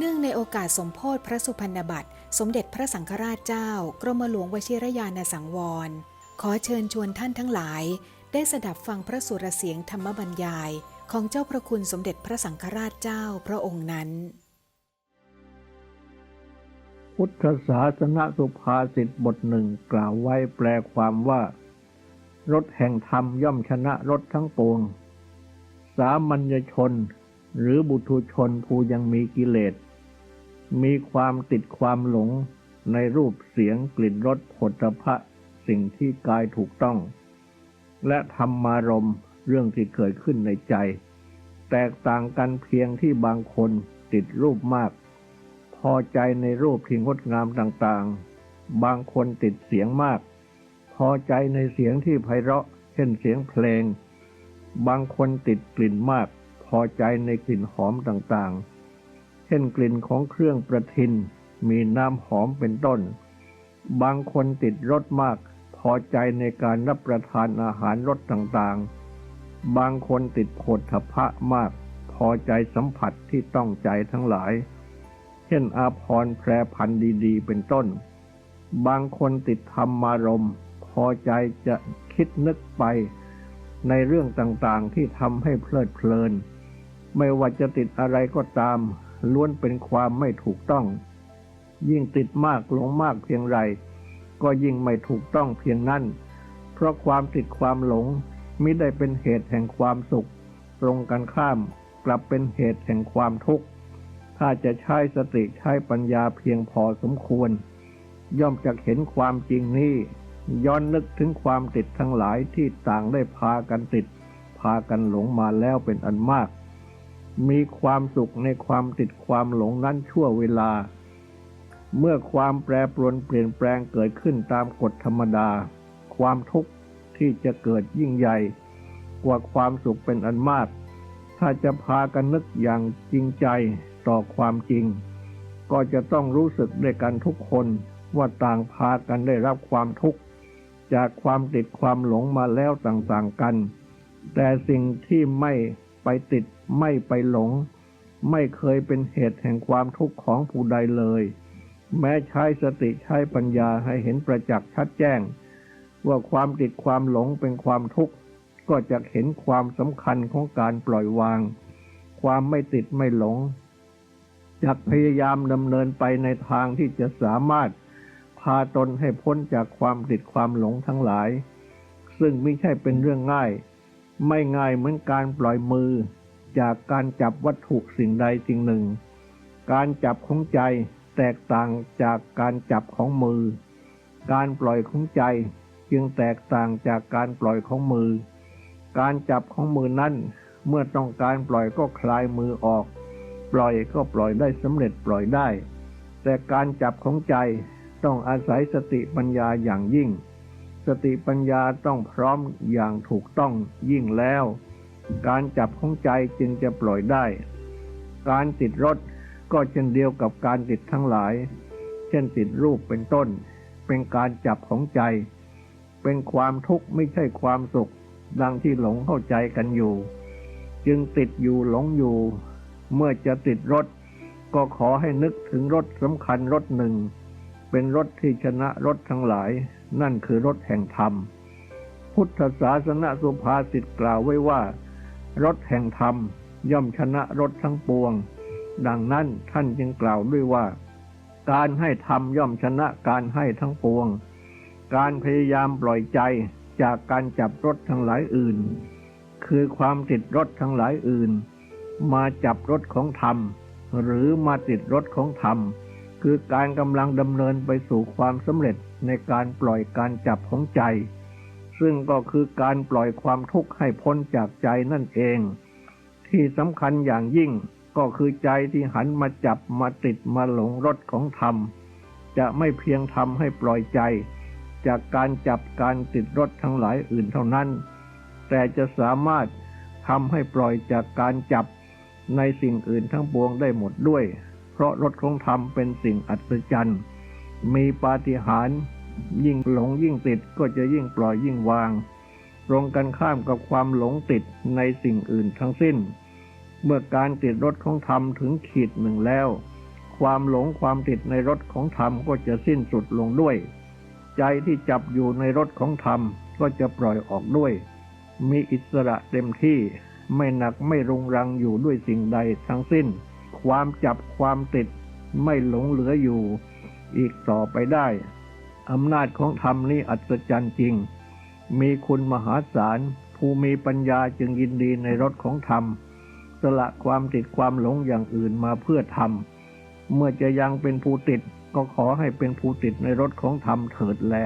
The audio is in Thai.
เนื่องในโอกาสสมโพธิพระสุพรรณบัตร สมเด็จพระสังฆราชเจ้า กรมหลวงวชิรยานสังวร ขอเชิญชวนท่านทั้งหลาย ได้สดับฟังพระสุรเสียงธรรมบรรยาย ของเจ้าพระคุณสมเด็จพระสังฆราชเจ้าพระองค์นั้น พุทธศาสนสุภาษิตบทหนึ่งกล่าวไว้แปลความว่า รถแห่งธรรมย่อมชนะรถทั้งปวง สามัญชนหรือบุตุชนผู้ยังมีกิเลส มีความติดความหลงในรูปเสียงกลิ่นรสผลพะสิ่งที่กายถูกต้อง และธรรมารมเรื่องที่เกิดขึ้นในใจ แตกต่างกันเพียงที่บางคนติดรูปมาก พอใจในรูปที่งดงามต่างๆ บางคนติดเสียงมาก พอใจในเสียงที่ไพเราะ เช่นเสียงเพลง บางคนติดกลิ่นมาก พอใจในกลิ่นหอมต่างๆ เช่นกลิ่นของเครื่องประทิน มีน้ำหอมเป็นต้น บางคนติดรสมาก พอใจในการรับประทานอาหารรสต่างๆ บางคนติดโผฏฐพะมาก พอใจสัมผัสที่ต้องใจทั้งหลาย เช่นอาพรแพรพันธุ์ดีๆ เป็นต้น บางคนติดธรรมารมพอใจจะคิดนึกไปในเรื่องต่างๆที่ทำให้เพลิดเพลิน ไม่ว่าจะติดอะไรก็ตาม ล้วนเป็นความไม่ถูกต้อง ยิ่งติดมากหลงมากเพียงไร ก็ยิ่งไม่ถูกต้องเพียงนั้น เพราะความติดความหลงมิได้เป็นเหตุแห่งความสุข ตรงกันข้ามกลับเป็นเหตุแห่งความทุกข์ ถ้าจะใช้สติใช้ปัญญาเพียงพอสมควร ย่อมจะเห็นความจริงนี้ ย้อนนึกถึงความติดทั้งหลายที่ต่างได้พากันติด พากันหลงมาแล้วเป็นอันมาก มีความสุขในความติดความหลงนั้นชั่วเวลา เมื่อความแปรปรวนเปลี่ยนแปลงเกิดขึ้นตามกฎธรรมดา ความทุกข์ที่จะเกิดยิ่งใหญ่ กว่าความสุขเป็นอันมาก ถ้าจะพากันนึกอย่างจริงใจต่อความจริง ก็จะต้องรู้สึกด้วยกันทุกคนว่าต่างพากันได้รับความทุกข์จากความติดความหลงมาแล้วต่างๆกัน แต่สิ่งที่ไม่ ไปติดไม่ไปหลง ไม่เคยเป็นเหตุแห่งความทุกข์ของผู้ใดเลย แม้ใช้สติใช้ปัญญาให้เห็นประจักษ์ชัดแจ้ง ว่าความติดความหลงเป็นความทุกข์ ก็จะเห็นความสำคัญของการปล่อยวาง ความไม่ติดไม่หลงจักพยายามดำเนินไปในทางที่จะสามารถพาตนให้พ้นจากความติดความหลงทั้งหลาย ซึ่งไม่ใช่เป็นเรื่องง่าย ไม่ง่ายเหมือนการปล่อยมือ จากการจับวัตถุสิ่งใดสิ่งหนึ่ง การจับของใจแตกต่างจากการจับของมือ การปล่อยของใจจึงแตกต่างจากการปล่อยของมือ การจับของมือนั้นเมื่อต้องการปล่อยก็คลายมือออก ปล่อยก็ปล่อยได้สำเร็จปล่อยได้ แต่การจับของใจต้องอาศัยสติปัญญาอย่างยิ่ง สติปัญญาต้องพร้อมอย่างถูกต้องยิ่งแล้ว การจับของใจจึงจะปล่อยได้ การติดรถก็เช่นเดียวกับการติดทั้งหลาย เช่นติดรูปเป็นต้น เป็นการจับของใจ เป็นความทุกข์ไม่ใช่ความสุข ดังที่หลงเข้าใจกันอยู่ จึงติดอยู่หลงอยู่ เมื่อจะติดรถ ก็ขอให้นึกถึงรถสำคัญรถหนึ่ง เป็นรถที่ชนะรถทั้งหลาย นั่นคือรถแห่งธรรม พุทธศาสนาสุภาษิตกล่าวไว้ว่า รถแห่งธรรมย่อมชนะรถทั้งปวง ดังนั้นท่านจึงกล่าวด้วยว่า การให้ธรรมย่อมชนะการให้ทั้งปวง การพยายามปล่อยใจจากการจับรถทั้งหลายอื่น คือความติดรถทั้งหลายอื่น มาจับรถของธรรม หรือมาติดรถของธรรม คือการกำลังดำเนินไปสู่ความสำเร็จในการปล่อยการจับของใจ ซึ่งก็คือการปล่อยความทุกข์ให้พ้นจากใจนั่นเอง ที่สำคัญอย่างยิ่งก็คือใจที่หันมาจับมาติดมาหลงรถของธรรม จะไม่เพียงทำให้ปล่อยใจ จากการจับการติดรถทั้งหลายอื่นเท่านั้น แต่จะสามารถทำให้ปล่อยจากการจับในสิ่งอื่นทั้งปวงได้หมดด้วย เพราะรถของธรรมเป็นสิ่งอัศจรรย์ มีปาฏิหาริย์ยิ่งหลงยิ่งติดก็จะยิ่งปล่อยยิ่งวาง ตรงกันข้ามกับความหลงติดในสิ่งอื่นทั้งสิ้น เมื่อการติดรถของธรรมถึงขีดหนึ่งแล้ว ความหลงความติดในรถของธรรมก็จะสิ้นสุดลงด้วย ใจที่จับอยู่ในรถของธรรมก็จะปล่อยออกด้วย มีอิสระเต็มที่ไม่หนักไม่รุงรังอยู่ด้วยสิ่งใดทั้งสิ้น ความจับความติดไม่หลงเหลืออยู่อีกต่อไปได้ อำนาจของธรรมนี้อัศจรรย์จริง มีคุณมหาศาล ผู้มีปัญญาจึงยินดีในรถของธรรม สละความติดความหลงอย่างอื่นมาเพื่อธรรม เมื่อจะยังเป็นผู้ติดก็ขอให้เป็นผู้ติดในรถของธรรมเถิดแล